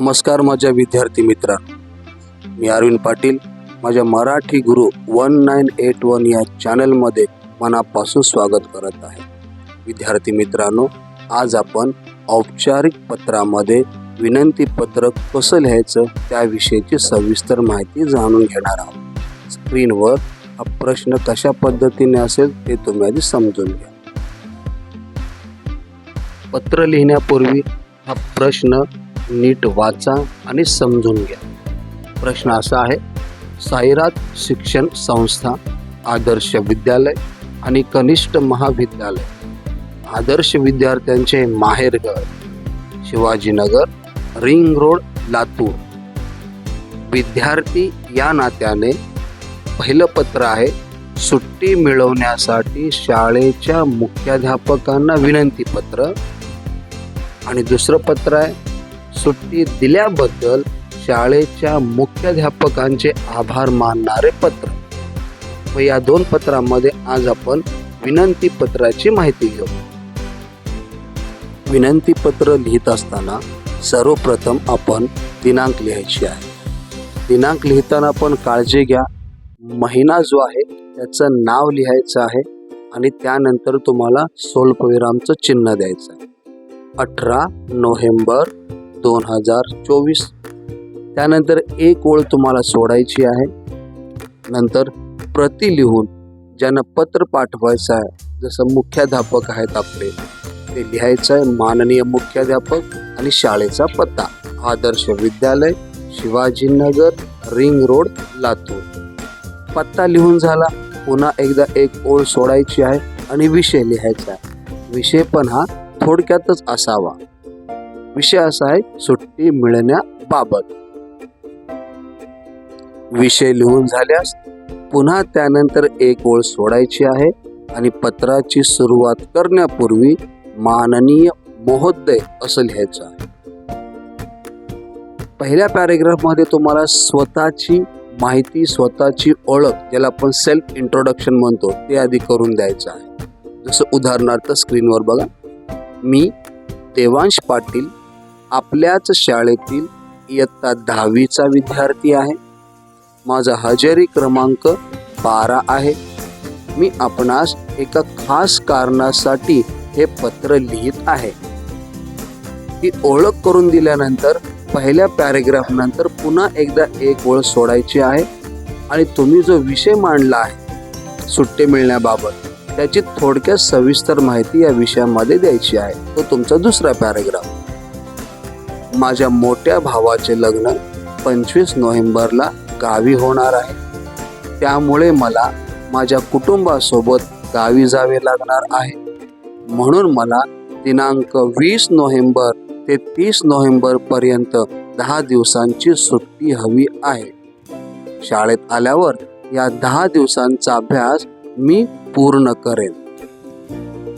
नमस्कार माझ्या विद्यार्थी मित्रा. मी अरविंद पाटील माझ्या मराठी गुरु वन नाईन एट वन या चॅनलमध्ये मनापासून स्वागत करत आहे. विद्यार्थी मित्रांनो आज आपण औपचारिक पत्रामध्ये विनंती पत्रक कसं लिहायचं त्याविषयीची सविस्तर माहिती जाणून घेणार आहोत. स्क्रीनवर हा प्रश्न कशा पद्धतीने असेल ते तुम्ही आधी समजून घ्या. पत्र लिहिण्यापूर्वी हा प्रश्न नीट वाचा आणि समजून घ्या. प्रश्न असा आहे साईरात शिक्षण संस्था आदर्श विद्यालय आणि कनिष्ठ महाविद्यालय. आदर्श विद्यार्थ्यांचे माहेरघर शिवाजीनगर रिंग रोड लातूर. विद्यार्थी या नात्याने पहिलं पत्र आहे सुट्टी मिळवण्यासाठी शाळेच्या मुख्याध्यापकांना विनंती पत्र. आणि दुसरं पत्र आहे सुट्टी दिल्याबद्दल शाळेच्या मुख्याध्यापकांचे आभार मानणारे पत्र. व या दोन पत्रामध्ये आज आपण विनंती पत्राची माहिती घेऊ. विनंती पत्र लिहित असताना सर्वप्रथम आपण दिनांक लिहायची आहे. दिनांक लिहिताना आपण काळजी घ्या. महिना जो आहे त्याचं नाव लिहायचं आहे आणि त्यानंतर तुम्हाला स्वल्पविरामचं चिन्ह द्यायचं आहे. अठरा नोव्हेंबर दोन हजार चोवीस. त्यानंतर एक ओळ तुम्हाला सोडायची आहे. नंतर प्रति लिहून ज्यांना पत्र पाठवायचं आहे जसं मुख्याध्यापक आहेत आपले ते लिहायचं आहे माननीय मुख्याध्यापक आणि शाळेचा पत्ता. Adarsh Vidyalaya Shivajinagar ring road Latur. पत्ता लिहून झाला पुन्हा एकदा एक ओळ सोडायची आहे आणि विषय लिहायचा आहे. विषय पण हा थोडक्यातच असावा. विषय असा आहे सुट्टी मिळण्याबाबत. विषय लिहून झाल्यास पुन्हा त्यानंतर एक ओळ सोडायची आहे आणि पत्राची सुरुवात करण्यापूर्वी माननीय महोदय असं लिहायचं आहे. पहिल्या पॅरेग्राफमध्ये तुम्हाला स्वतःची माहिती स्वतःची ओळख ज्याला आपण सेल्फ इंट्रोडक्शन म्हणतो ते आधी करून द्यायचं आहे. जसं उदाहरणार्थ स्क्रीनवर बघा. मी देवांश पाटील आपल्याच शाळेतील इयत्ता दहावीचा विद्यार्थी आहे. माझा हजेरी क्रमांक बारा आहे. मी आपणास एका खास कारणासाठी हे पत्र लिहित आहे. ही ओळख करून दिल्यानंतर पहिल्या पॅरेग्राफ नंतर पुन्हा एकदा एक ओळ सोडायची आहे आणि तुम्ही जो विषय मांडला आहे सुट्टे मिळण्याबाबत त्याची थोडक्यात सविस्तर माहिती या विषयामध्ये द्यायची आहे. तो तुमचा दुसरा पॅरेग्राफ माझ्या मोठ्या भावाचे लग्न पंचवीस नोव्हेंबरला गावी होणार आहे. त्यामुळे मला माझ्या कुटुंबासोबत गावी जावे लागणार आहे. म्हणून मला दिनांक वीस नोव्हेंबर ते तीस नोव्हेंबर पर्यंत दहा दिवसांची सुट्टी हवी आहे. शाळेत आल्यावर या दहा दिवसांचा अभ्यास मी पूर्ण करेन.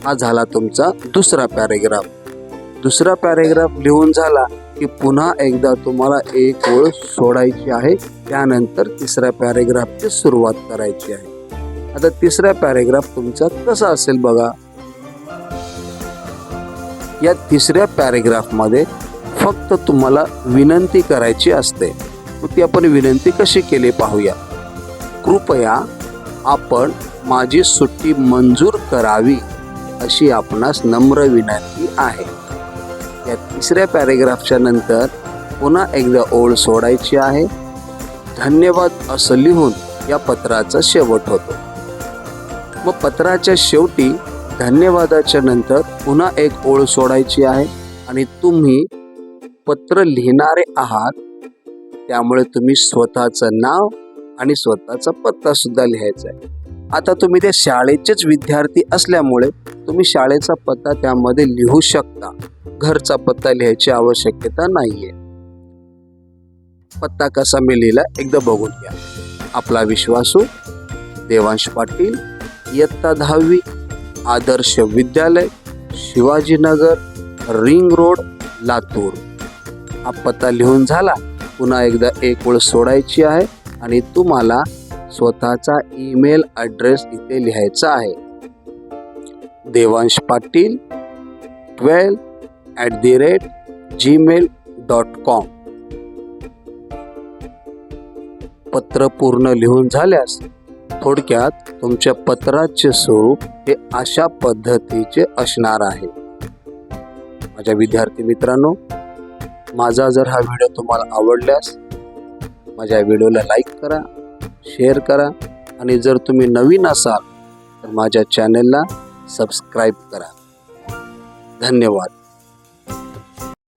हा झाला तुमचा दुसरा पॅरेग्राफ. दुसरा पॅरेग्राफ लिहून झाला की पुन्हा एकदा तुम्हाला एक ओळ सोडायची आहे. त्यानंतर तिसऱ्या पॅरेग्राफची सुरुवात करायची आहे. आता तिसरा पॅरेग्राफ तुमचा कसा असेल बघा. या तिसऱ्या पॅरेग्राफमध्ये फक्त तुम्हाला विनंती करायची असते. ती आपण विनंती कशी केली पाहूया. कृपया आपण माझी सुट्टी मंजूर करावी अशी आपणास नम्र विनंती आहे. या तिसऱ्या पॅरेग्राफच्या नंतर पुन्हा एकदा ओळ सोडायची आहे. धन्यवाद असं लिहून या पत्राचा शेवट होतो. मग पत्राच्या शेवटी धन्यवादाच्या नंतर पुन्हा एक ओळ सोडायची आहे आणि तुम्ही पत्र लिहिणारे आहात. त्यामुळे तुम्ही स्वतःचं नाव आणि स्वतःचा पत्ता सुद्धा लिहायचा आहे. आता तुम्ही त्या शाळेचेच विद्यार्थी असल्यामुळे तुम्ही शाळेचा पत्ता त्यामध्ये लिहू शकता. घरचा पत्ता लिहायची आवश्यकता नाहीये. पत्ता कसा मी लिहिला एकदा बघून घ्या. आपला विश्वासू देवांश पाटील इयत्ता दहावी आदर्श विद्यालय शिवाजीनगर रिंग रोड लातूर. हा पत्ता लिहून झाला पुन्हा एकदा एक ओळ सोडायची आहे आणि तुम्हाला स्वतःचा ईमेल ॲड्रेस इथे लिहायचा आहे. Devansh Patil twelve at the rate Gmail dot com पत्र पूर्ण लिहून झाल्यास थोडक्यात तुमच्या पत्राचे स्वरूप हे अशा पद्धतीचे असणार आहे. माझ्या विद्यार्थी मित्रांनो माझा जर हा व्हिडिओ तुम्हाला आवडल्यास माझ्या व्हिडिओला लाईक करा शेअर करा आणि जर तुम्ही नवीन असाल तर माझ्या चॅनलला सबस्क्राईब करा. धन्यवाद.